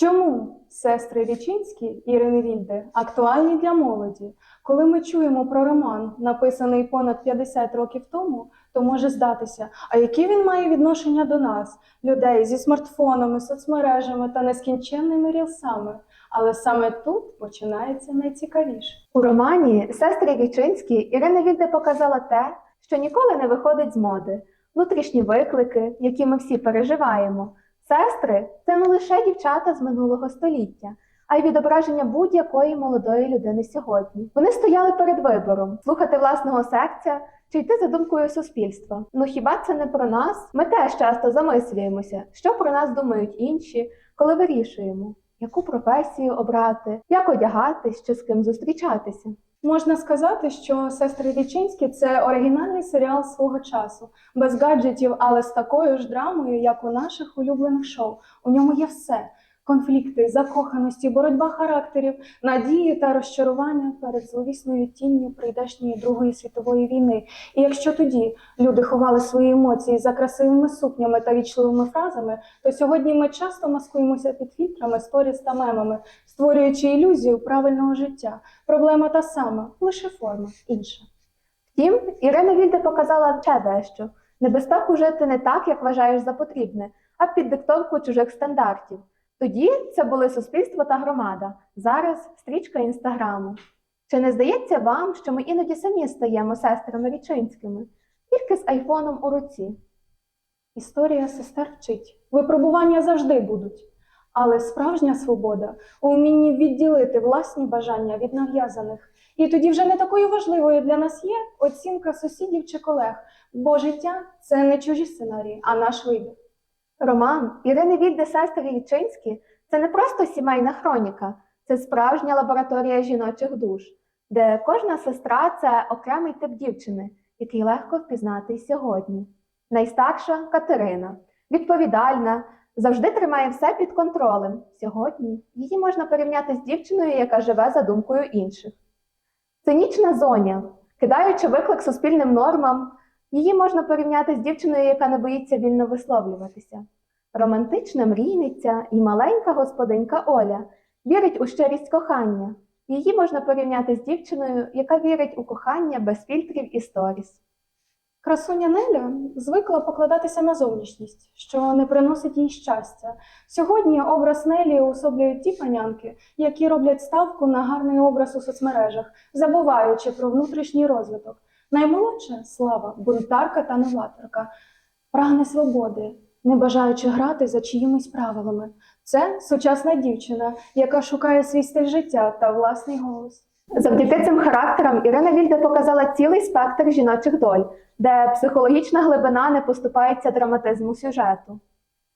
Чому сестри Річинські Ірини Вільде актуальні для молоді? Коли ми чуємо про роман, написаний понад 50 років тому, то може здатися, а яке він має відношення до нас, людей зі смартфонами, соцмережами та нескінченними рілсами? Але саме тут починається найцікавіше. У романі сестри Річинські Ірина Вільде показала те, що ніколи не виходить з моди, внутрішні виклики, які ми всі переживаємо. Сестри це не лише дівчата з минулого століття, а й відображення будь-якої молодої людини сьогодні. Вони стояли перед вибором слухати власного серця чи йти за думкою суспільства. Ну хіба це не про нас? Ми теж часто замислюємося, що про нас думають інші, коли вирішуємо, яку професію обрати, як одягатись чи з ким зустрічатися. Можна сказати, що сестри Річинські це оригінальний серіал свого часу, без гаджетів, але з такою ж драмою, як у наших улюблених шоу. У ньому є все: конфлікти, закоханості, боротьба характерів, надії та розчарування перед зловісною тінню прийдешньої Другої світової війни. І якщо тоді люди ховали свої емоції за красивими сукнями та вічливими фразами, то сьогодні ми часто маскуємося під фільтрами, сторіс та мемами, створюючи ілюзію правильного життя. Проблема та сама, лише форма інша. Втім, Ірина Вільде показала ще дещо небезпеку жити не так, як вважаєш за потрібне, а під диктовку чужих стандартів. Тоді це були суспільство та громада, зараз стрічка інстаграму. Чи не здається вам, що ми іноді самі стаємо сестрами річинськими, тільки з айфоном у руці? Історія сестер вчить. Випробування завжди будуть. Але справжня свобода у вмінні відділити власні бажання від нав'язаних. І тоді вже не такою важливою для нас є оцінка сусідів чи колег, бо життя це не чужі сценарії, а наш вибір. Роман Ірини Вільде сестри Річинські це не просто сімейна хроніка, це справжня лабораторія жіночих душ, де кожна сестра це окремий тип дівчини, який легко впізнати сьогодні. Найстарша Катерина, відповідальна, завжди тримає все під контролем. Сьогодні її можна порівняти з дівчиною, яка живе за думкою інших. Цинічна зоня, кидаючи виклик суспільним нормам, Її можна порівняти з дівчиною, яка не боїться вільно висловлюватися. Романтична мрійниця і маленька господинька Оля вірить у щирість кохання. Її можна порівняти з дівчиною, яка вірить у кохання без фільтрів і сторіс. Красуня Неля звикла покладатися на зовнішність, що не приносить їй щастя. Сьогодні образ Нелі уособлюють ті панянки, які роблять ставку на гарний образ у соцмережах, забуваючи про внутрішній розвиток. Наймолодша слава, бунтарка та новаторка, прагне свободи, не бажаючи грати за чиїмись правилами. Це сучасна дівчина, яка шукає свій стиль життя та власний голос. Завдяки цим характерам Ірина Вільде показала цілий спектр жіночих доль, де психологічна глибина не поступається драматизму сюжету.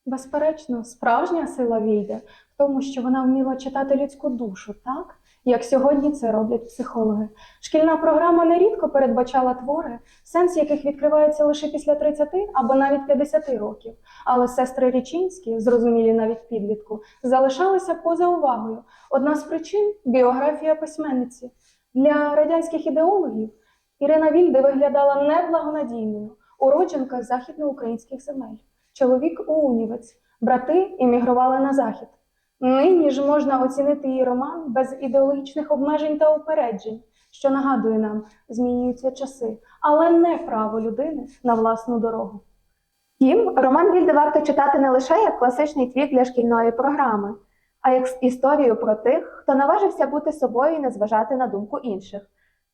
Безперечно, справжня сила Вільде в тому, що вона вміла читати людську душу так, як сьогодні це роблять психологи. Шкільна програма нерідко передбачала твори, сенс яких відкривається лише після 30 або навіть 50 років. Але сестри Річинські, зрозумілі навіть підлітку, залишалися поза увагою. Одна з причин біографія письменниці. Для радянських ідеологів Ірина Вільде виглядала неблагонадійною, уродженка західноукраїнських земель. Чоловік унівець, брати емігрували на захід. Нині ж можна оцінити її роман без ідеологічних обмежень та упереджень, що нагадує нам, змінюються часи, але не право людини на власну дорогу. Втім, роман Вільде варто читати не лише як класичний твір для шкільної програми, а як історію про тих, хто наважився бути собою і не зважати на думку інших.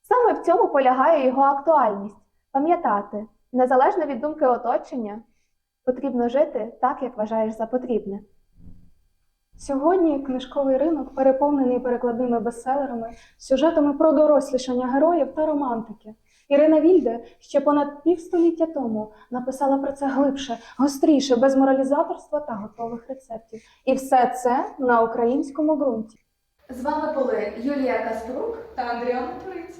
Саме в цьому полягає його актуальність пам'ятати, незалежно від думки оточення, потрібно жити так, як вважаєш за потрібне. Сьогодні книжковий ринок переповнений перекладними бестселерами, сюжетами про дорослішання героїв та романтики. Ірина Вільде ще понад півстоліття тому написала про це глибше, гостріше, без моралізаторства та готових рецептів. І все це на українському ґрунті. З вами були Юлія Каспрук Та Андріана Туриця.